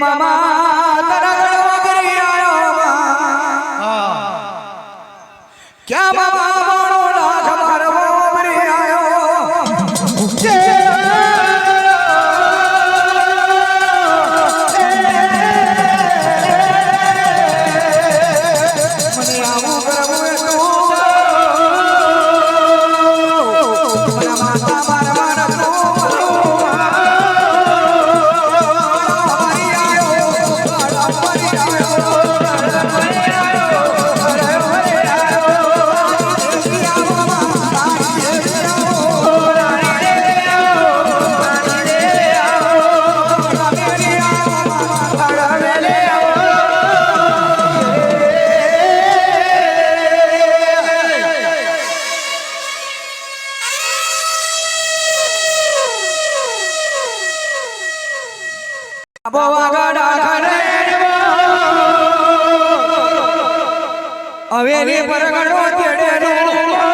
妈妈。હવેલી પર ગણો તેડે.